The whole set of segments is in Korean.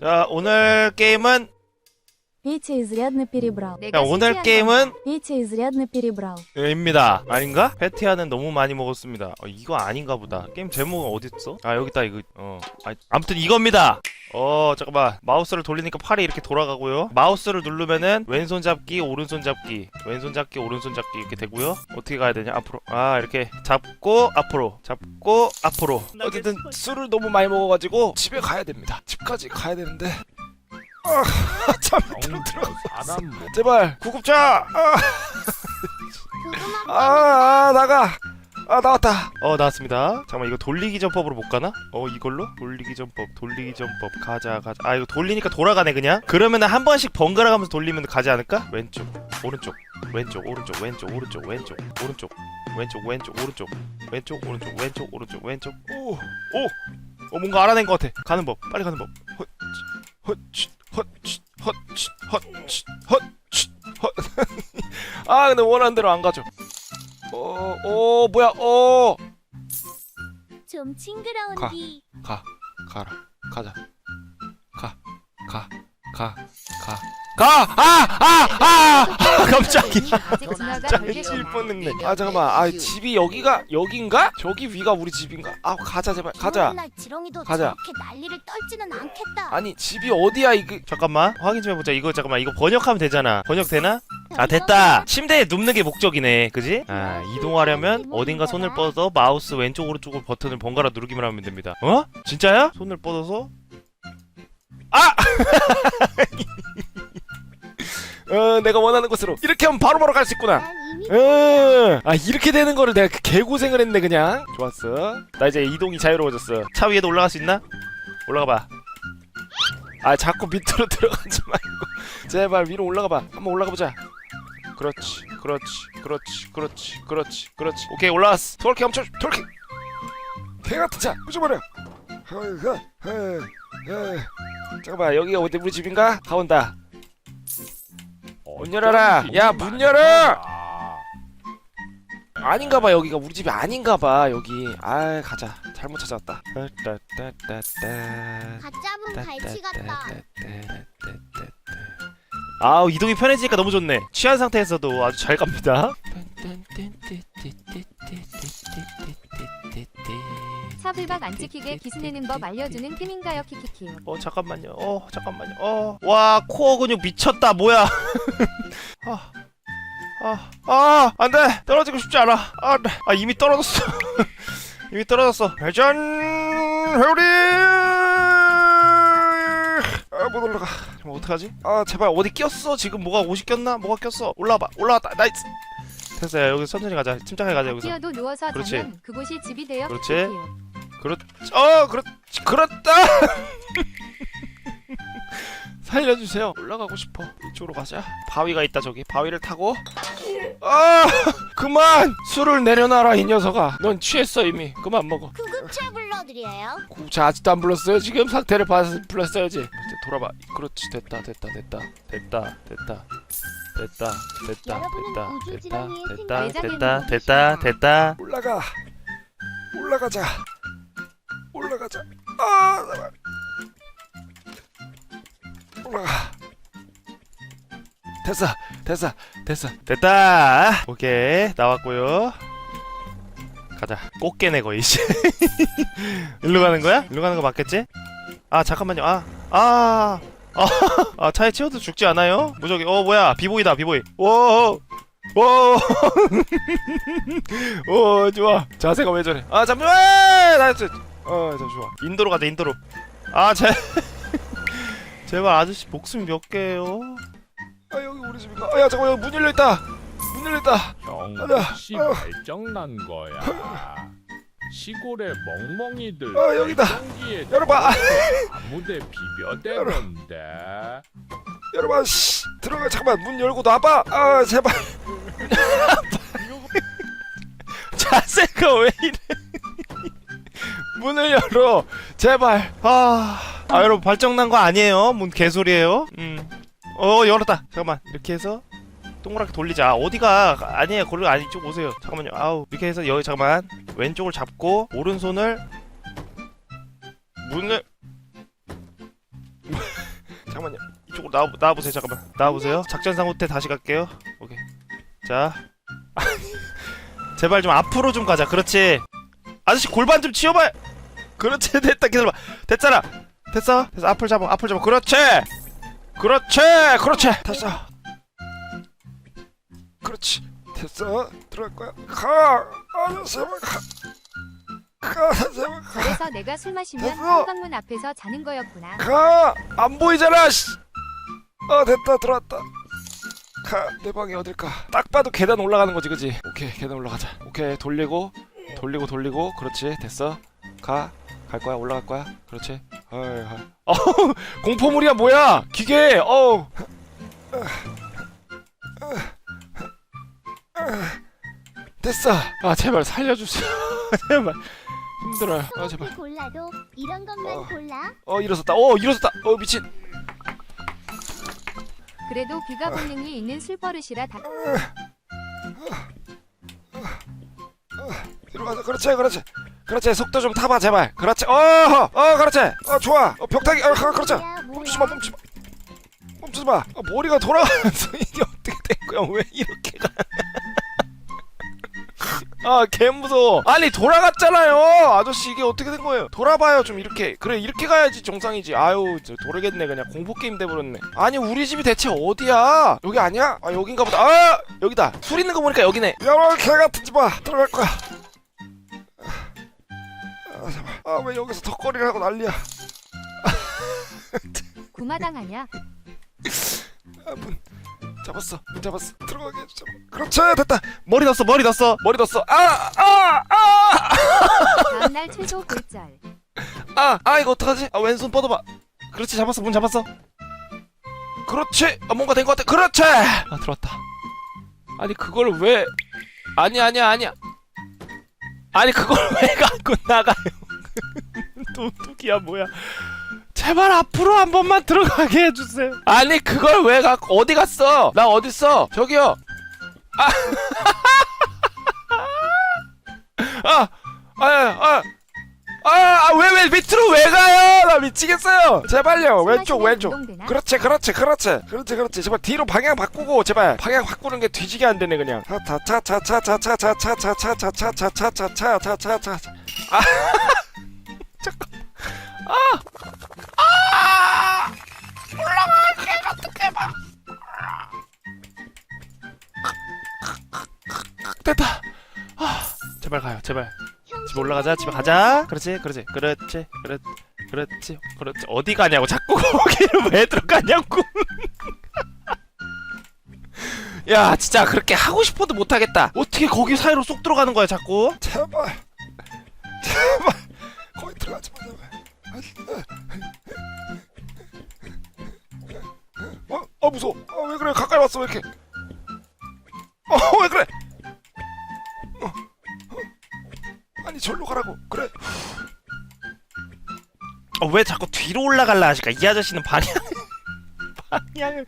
자 오늘 게임은 Петя изрядно перебрал. 자, 오늘 게임은 Петя изрядно перебрал. 입니다. 아닌가? 페티아는 너무 많이 먹었습니다. 어, 이거 아닌가 보다. 게임 제목은 어디 있어? 아 여기 있다 이거. 어. 아, 아무튼 이겁니다. 어 잠깐만 마우스를 돌리니까 팔이 이렇게 돌아가고요. 마우스를 누르면은 왼손 잡기, 오른손 잡기, 왼손 잡기, 오른손 잡기 이렇게 되고요. 어떻게 가야 되냐? 앞으로. 아 이렇게 잡고 앞으로, 잡고 앞으로. 어쨌든 술을 너무 많이 먹어가지고 집에 가야 됩니다. 집까지 가야 되는데 아, 참 밑으로 들어갔어. 제발 구급차. 아, 아, 아 나가. 아 나왔다. 어 나왔습니다. 잠깐만 이거 돌리기 전법으로 못 가나? 어 이걸로? 돌리기 전법, 돌리기 전법 가자 가자. 아 이거 돌리니까 돌아가네 그냥. 그러면은 한 번씩 번갈아 가면서 돌리면 가지 않을까? 왼쪽, 오른쪽, 왼쪽, 오른쪽, 왼쪽, 오른쪽, 왼쪽, 오른쪽, 왼쪽, 왼쪽, 오른쪽, 왼쪽, 오른쪽, 왼쪽, 오른쪽, 왼쪽. 오, 오, 어 뭔가 알아낸 것 같아. 가는 법, 빨리 가는 법. 헛치 헛치 헛치 헛치 헛치 헛. 아 근데 원하는 대로 안 가죠. 어, 어 뭐야? 어. 좀 징그러운 가. 디가 가라 가자 가가아아 아 깜짝이야. 별게 뻔했네. 아 잠깐만 아 집이 여기가 여긴가 저기 위가 우리 집인가 아 가자 제발 가자 날 지렁이도 가자. 저렇게 난리를 떨지는 않겠다. 아니 집이 어디야 이게 잠깐만 확인 좀 해보자. 이거 잠깐만 이거 번역하면 되잖아. 번역 되나? 아 됐다. 침대에 눕는 게 목적이네. 그지? 아 이동하려면 어딘가 손을 뻗어서 마우스 왼쪽 오른쪽으로 버튼을 번갈아 누르기만 하면 됩니다. 어? 진짜야? 손을 뻗어서 아! 어 내가 원하는 곳으로. 이렇게 하면 바로바로 갈 수 있구나. 어, 아 이렇게 되는 거를 내가 그 개고생을 했네 그냥. 좋았어. 나 이제 이동이 자유로워졌어. 차 위에도 올라갈 수 있나? 올라가봐. 아 자꾸 밑으로 들어가지 말고. 제발 위로 올라가봐. 한번 올라가보자. 그렇지 그렇지 그렇지 그렇지 그렇지 그렇지. 오케이 올라왔어. 트월킹 엄청 트월킹! 개같은 차! 부숴버려! 잠깐만 여기가 어디 우리 집인가? 가온다 문 열어라. 야 문 열어. 아닌가 봐. 여기가 우리 집이 아닌가 봐 여기. 아 가자. 잘못 찾아왔다. 가짜분 갈치 같다. 아우 이동이 편해지니까 너무 좋네. 취한 상태에서도 아주 잘 갑니다. 차불박 안 찍히게 기스내는 법 알려주는 팀인가요 키키키 어 잠깐만요. 어 잠깐만요. 어. 와 코어 근육 미쳤다. 뭐야? 아. 아, 아, 안 돼! 떨어지고 싶지 않아. 아, 네. 아 이미 떨어졌어. 이미 떨어졌어. 회전, 회오리! 아, 못 올라가. 지금 어떡하지? 아, 제발 어디 꼈어? 지금 뭐가 옷이 꼈나? 뭐가 꼈어? 올라와봐. 올라왔다. 나이스! 됐어요. 여기 천천히 가자. 침착하게 가자, 여기서. 뛰어도 누워서 그렇지. 자면 그곳이 집이 되어 그렇지. 키키 키. 어, 그렇지. 그렇다! 살려주세요. 올라가고 싶어. 이쪽으로 가자. 바위가 있다 저기. 바위를 타고. 아! 그만! 술을 내려놔라 이 녀석아. 넌 취했어 이미. 그만 먹어. 구급차 불러드려요. 구자 아직도 안 불렀어요 지금? 상태를 봐서 불렀어야지. 이제 돌아봐. 그렇지 됐다 됐다 됐다. 됐다 됐다. 됐다 됐다 됐다 됐다 됐다 됐다, 됐다, 됐다. 올라가. 올라가자 올라가자 아 제발. 올라가 됐어 됐어 됐어 됐다. 오케이 나왔고요. 가자. 꽃게네 거의 이제. 일로 가는 거야? 일로 가는 거 맞겠지? 아 잠깐만요. 아 아. 아, 아 차에 치워도 죽지 않아요? 무적이 어 뭐야 비보이다 비보이 오 오, 오 좋아 자세가 왜 저래 아 잠시만 나이스 어 잠시만 인도로 가자 인도로. 아 제 제발 아저씨 목숨 몇 개요? 아 여기 우리 집인가? 아야 잠깐만 여기 문 열려있다. 문 열려있다. 형 가자. 혹시 어. 발정난 거야? 시골의 멍멍이들 어, 여기다. 들어가서 아무데 비벼대는데? 여러분 씨 들어가. 잠깐만 문 열고 놔봐. 아 제발. 자세가 왜 이래 문을 열어. 제발. 아, 아 여러분 발정난 거 아니에요? 뭔 개소리예요? 음어 열었다. 잠깐만. 이렇게 해서 동그랗게 돌리자. 아, 어디가 아니에요. 거기 아니 이쪽 오세요. 잠깐만요. 아우 이렇게 해서 여기 잠깐만. 왼쪽을 잡고 오른손을 문을 오, 나와 나와 보세요. 잠깐만. 나와 보세요. 작전상 호텔 다시 갈게요. 오케이. 자. 제발 좀 앞으로 좀 가자. 그렇지 아저씨 골반 좀 치워봐 그렇지 됐다 기다려봐 됐잖아 됐어 됐어 앞을 잡아 앞을 잡아 그렇지 그렇지 그렇지 됐어 그렇지 됐어 들어갈 거야 가 아, 제발 가. 가 제발 가. 그래서 내가 술 마시면 됐어. 한강문 앞에서 자는 거였구나. 가! 안 보이잖아! 씨! 어 됐다 들어왔다 가! 내 방이 어딜까? 딱 봐도 계단 올라가는 거지 그지? 오케이 계단 올라가자 오케이 돌리고 돌리고 돌리고 그렇지 됐어. 가! 갈 거야 올라갈 거야. 그렇지. 어이 어이. 어우 공포물이야 뭐야? 기계! 어우 됐어. 아 제발 살려주세요. 제발. 힘들어요. 아 제발. 골라도 이런 것만 어. 골라. 어 일어섰다. 어 일어섰다. 어 미친. 그래도 비가 본능이 있는 술버릇이라 다 뒤로 가자 그렇지 그렇지 그렇지 속도 좀 타봐 제발 그렇지 어어 어, 그렇지 어 좋아 어 벽타기 어 가- 그렇지 뭐야, 뭐야. 멈추지 마 멈추지 마 멈추지 마 어, 머리가 돌아가면서 이게 어떻게 된 거야 왜 이렇게 가 아, 개 무서워. 아니, 돌아갔잖아요. 아저씨, 이게 어떻게 된 거예요? 돌아봐요, 좀 이렇게. 그래, 이렇게 가야지 정상이지. 아유, 저 모르겠네. 그냥 공포게임 돼버렸네. 아니, 우리 집이 대체 어디야? 여기 아니야? 아, 여긴가 보다. 아! 여기다. 술 있는 거 보니까 여기네. 야, 개 같은 집아. 들어갈 거야. 아, 잠깐만. 아, 왜 여기서 덕거리를 하고 난리야. 구마당 아냐? 아, 문 잡았어. 문 잡았어. 들어가게 해주자. 그렇지, 됐다. 머리 넣었어 머리 넣었어 머리 넣었어. 아, 아, 아! 다음날 최소 골절. 아, 아 이거 어떡하지? 아 왼손 뻗어봐 그렇지 잡았어 문 잡았어 그렇지. 아, 뭔가 된 것 같아. 그렇지. 아 들어왔다. 아니 그걸 왜? 아니 아니야 아니야. 아니 그걸 왜 갖고 나가요? 도둑이야 뭐야? 제발 앞으로 한 번만 들어가게 해주세요. 아니 그걸 왜 갖고 어디 갔어? 나 어디 있어? 저기요. 아, 아, 아, 아, 아, 왜, 왜, 밑으로 왜 가요? 나 미치겠어요. 제발요, 술 왼쪽, 왼쪽. 운동되나? 그렇지 그렇지 그렇지 그렇지 그렇지 제발 뒤로 방향 바꾸고 제발 방향 바꾸는 게 뒤지게 안 되네 그냥 차차차차차차차차차차차차차차차차차차 아 잠깐. 아 아! 올라가게 어떻게 봐. 됐다. 제발 가요 제발. 집에 올라가자 집에 가자. 그렇지 그렇지. 그렇지 그렇지 그렇지 그렇지. 어디 가냐고. 자꾸 거기를 왜 들어가냐고. 야 진짜 그렇게 하고 싶어도 못 하겠다. 어떻게 거기 사이로 쏙 들어가는 거야 자꾸? 제발. 제발 들어가지 마 어? 어 무서워. 어, 왜 그래? 가까이 왔어 왜 이렇게? 어왜 그래? 어, 어. 아니 절로 가라고. 그래. 어, 왜 자꾸 뒤로 올라갈라 하실까? 이 아저씨는 방향 방향을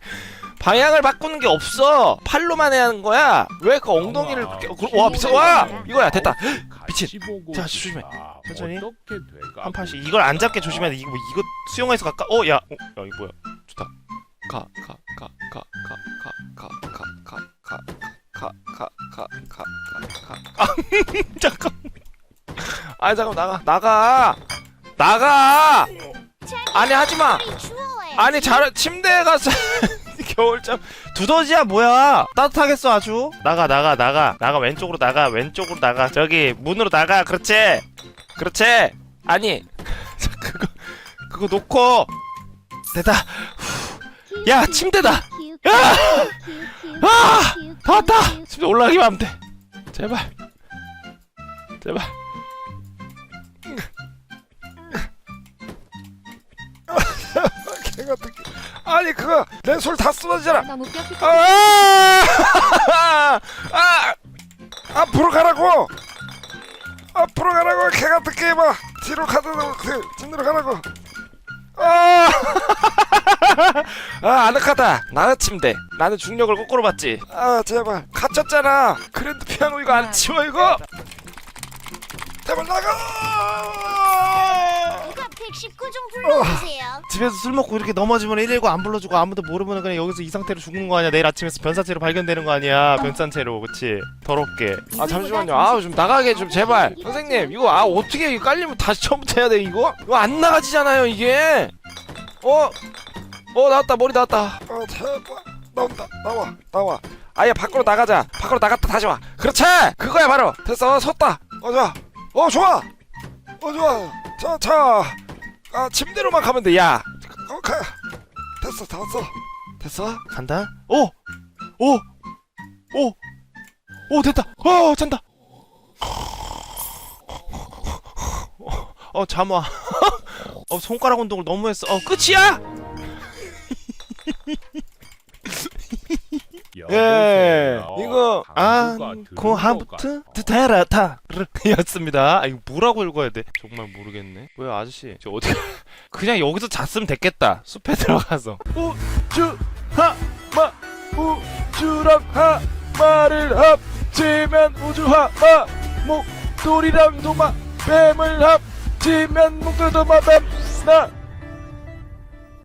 방향을 바꾸는 게 없어. 팔로만 해야 하는 거야. 왜 그 엉덩이를 그렇게 와 미쳐 와! 이거야 됐다. 미친. 자, 조심해. 천천히. 어떻게 돼가? 한 판씩 이걸 안 잡게 조심해야 돼 이거 뭐 이거 수영해서 갈까 어 야 어, 야 이거 뭐야 좋다 가 가 가 가 가 가 가 가 가 가 가 가 가 가가가아 잠깐 아니 잠깐 나가 나가 나가 아니 하지마 우리 추워해. 아니 잘 침대에 가서 겨울잠 두더지야 뭐야 따뜻하겠어 아주 나가 나가 나가 나가 왼쪽으로 나가 왼쪽으로 나가 저기 문으로 나가 그렇지 그렇지. 아니 그거 그거 놓고. 됐다. 야 침대다. 야! 아! 다 왔다. 침대 올라가기만 하면 돼. 제발. 제발. 걔가 어떻게 아니 그거 내 솔다 쏟아지잖아. 너무 뼈 아! 아! 앞으로 가라고 앞으로 가라고 걔가 어떻게 해봐. 뒤로 가도 그 뒤로 가라고. 아! 아 아늑하다. 나는 침대. 나는 중력을 거꾸로 받지. 아 제발. 갇혔잖아. 그랜드 피아노 이거 안 치워 이거? 제발 나가 119좀 불러주세요. 집에서 술 먹고 이렇게 넘어지면 119 안 불러주고 아무도 모르면 그냥 여기서 이 상태로 죽는 거 아니야 내일 아침에 변사체로 발견되는 거 아니야 변산체로 그치 더럽게 아 잠시만요. 아 좀 나가게 좀 제발. 선생님 이거 아 어떻게 이거 깔리면 다시 처음부터 해야 돼 이거? 이거 안 나가지잖아요 이게. 어? 어 나왔다 머리 나왔다. 어 제발 나온다 나와 나와. 아예 밖으로 나가자. 밖으로 나갔다 다시 와. 그렇지. 그거야 바로. 됐어 섰다. 어 좋아. 어 좋아. 어 좋아. 자 자. 아 침대로만 가면 돼. 야. 어 가. 됐어 다 왔어. 됐어? 간다 오! 오! 오! 오 됐다 어 잔다 어 잠 와 어 손가락 운동을 너무 했어 어 끝이야? 예. 여보세요. 이거 아, 하부트 같아. 드테라타였습니다. 아 이거 뭐라고 읽어야 돼? 정말 모르겠네. 뭐야 아저씨, 저 어디? 그냥 여기서 잤으면 됐겠다. 숲에 들어가서. 우주 하마 우주랑 하마를 합치면 우주 하마 목돌이랑 도마 뱀을 합치면 목돌도마 뱀나